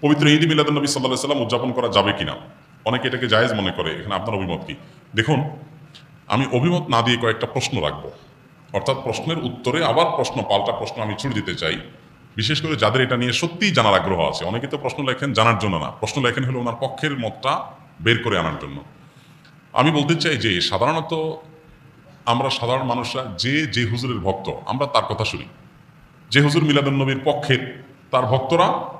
পবিত্র ঈদ মিলাদুল নবী সাল্লাহ সাল্লাম উদযাপন করা যাবে কিনা? অনেকে এটাকে জায়েজ মনে করে। এখানে আপনার অভিমত কি? দেখুন, আমি অভিমত না দিয়ে কয়েকটা প্রশ্ন রাখব। অর্থাৎ প্রশ্নের উত্তরে আবার প্রশ্ন, পাল্টা প্রশ্ন আমি ছুড়ে দিতে চাই। বিশেষ করে যাদের এটা নিয়ে সত্যিই জানার আগ্রহ আছে। অনেকে তো প্রশ্ন লেখেন জানার জন্য না। প্রশ্ন লেখেন হলো ওনার পক্ষের মতটা বের করে আনার জন্য। আমি বলতে চাই যে, সাধারণত আমরা সাধারণ মানুষরা যে যে হুজুরের ভক্ত, আমরা তার কথা শুনি। যে হুজুর মিলাদুন্নবীর পক্ষের, তার ভক্তরা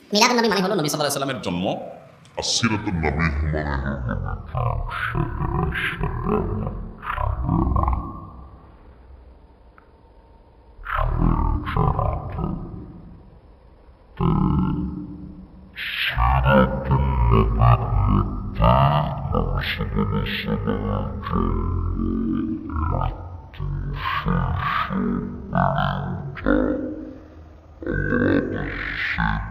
মিলাদ নবী মানে হলো নবী সাল্লাল্লাহু আলাইহি সাল্লামের জন্ম আসিরাতুন নবী Thank you.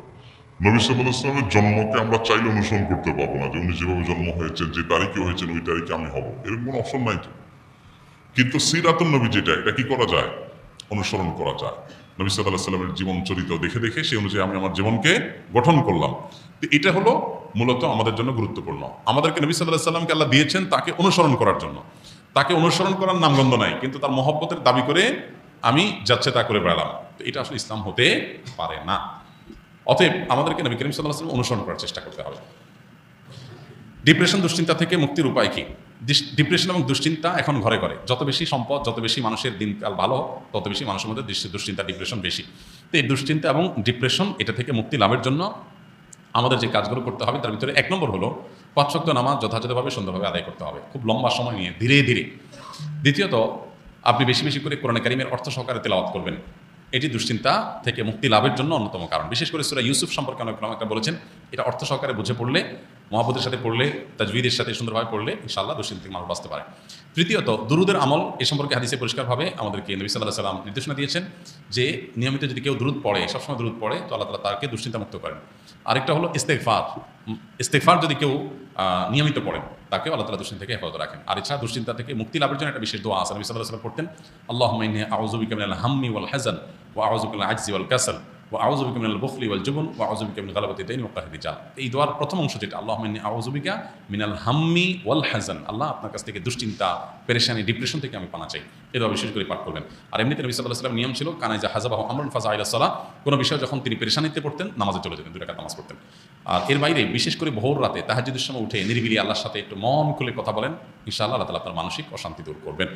নবী সাল্লাহ জন্মকে আমরা চাইলে অনুসরণ করতে পারব না যে উনি যেভাবে জন্ম হয়েছে যে তারিখে হয়েছেন, ওই তারিখে আমি হব। এরকম কোনো অপশন নাই তো। কিন্তু সিরাতুল নবী যেটা, এটা কি করা যায়? অনুসরণ করা যায়। নবী সাল্লাহ জীবন চরিত্র দেখে দেখে সেই অনুযায়ী আমি আমার জীবনকে গঠন করলাম। তো এটা হলো মূলত আমাদের জন্য গুরুত্বপূর্ণ। আমাদেরকে নবী সাল্লাহ সাল্লামকে আল্লাহ দিয়েছেন তাকে অনুসরণ করার জন্য। তাকে অনুসরণ করার নামগন্ধ নাই, কিন্তু তার মহব্বতের দাবি করে আমি যাচ্ছে তা করে বেড়ালাম। তো এটা আসলে ইসলাম হতে পারে না। অতএব আমাদেরকে নবী করিম সাল্লাহ সাল্লাম অনুসরণ করার চেষ্টা করতে হবে। ডিপ্রেশন দুশ্চিন্তা থেকে মুক্তির উপায় কী? ডিপ্রেশন এবং দুশ্চিন্তা এখন ঘরে ঘরে। যত বেশি সম্পদ, যত বেশি মানুষের দিনকাল ভালো তত বেশি মানুষের মধ্যে দুশ্চিন্তা, ডিপ্রেশন বেশি। তো এই দুশ্চিন্তা এবং ডিপ্রেশন এটা থেকে মুক্তি লাভের জন্য আমাদের যে কাজগুলো করতে হবে, তার ভিতরে এক নম্বর হলো পাঁচশক্ত নামাজ যথাযথভাবে সুন্দরভাবে আদায় করতে হবে। খুব লম্বা সময় নিয়ে, ধীরে ধীরে। দ্বিতীয়ত, আপনি বেশি বেশি করে কোরআন কারিমের অর্থ সহকারে তেলাওয়াত করবেন। এটি দুশ্চিন্তা থেকে মুক্তি লাভের জন্য অন্যতম কারণ। বিশেষ করে সুরা ইউসুফ সম্পর্কে অনেক একটা বলেছেন, এটা অর্থ সহকারে বুঝে পড়লে মহাবতের সাথে পড়লে, তাজবিদের সাথে সুন্দরভাবে পড়লে ইনশাল্লাহ দুশ্চিন্তা থেকে মানুষ বাঁচতে পারে। তৃতীয়ত, দুরুদের আমল এ সম্পর্কে হাদিসে পরিষ্কারভাবে আমাদেরকে নবী সাল্লাহ সাল্লাম নির্দেশনা দিয়েছেন যে, নিয়মিত যদি কেউ দ্রুত পড়ে, সবসময় দ্রুত পড়ে, তো আল্লাহ তালা তাকে দুশ্চিন্তা মুক্ত করেন। আরেকটা হলো ইস্তেকফার ইস্তেকফার যদি কেউ নিয়মিত পড়েন তাকে আল্লাহ তালা দুশ্চিন্তা থেকে হেফাজত রাখেন। আর এছাড়া দুশ্চিন্তা থেকে মুক্তি লাভের জন্য একটা বিশেষ দোয়া আছে, নবী সাল্লাহ সাল্লাম পড়তেন আল্লাহ মাইনে আউজুবিকা মিনাল হাম্মি ওয়াল হাজান ওয়া আউজুবিকা মিনাল আজজি ওয়াল কাসাল ওয়া আউজুবিকা মিনাল বুখলি ওয়াল জুবন ওয়া আউজুবিকা মিনাল গালাবাতি দাইন ওয়া কাহরি জাল। এই দোয়ার প্রথম অংশ যেটা আল্লাহ মাইনে আউজুবিকা মিনাল হাম্মি ওয়াল হাজান আল্লাহ আপনার কাছ থেকে দুশ্চিন্তা, পেরেশানি, ডিপ্রেশন থেকে আমি পানা চাই। এটা বিশেষ করে পাঠ করবেন। আর এমনিতে নবী সাল্লাহ সাল্লাম নিয়ম ছিল কানাই যা হাজাবাহ আমরুন ফাজা আইলা সালাহ কোনো বিষয় যখন তিনি পেরেশানিতে পড়তেন, নামাজে চলে যেতেন, দুই রাকাত নামাজ পড়তেন। আর এর বাইরে বিশেষ করে ভোর রাতে তাহাজুদের সময় উঠে নিরিবিলি আল্লাহর সাথে একটু মন খুলে কথা বলেন, ইনশাআল্লাহ আল্লাহ তালা আপনার মানসিক অশান্তি দূর করবেন।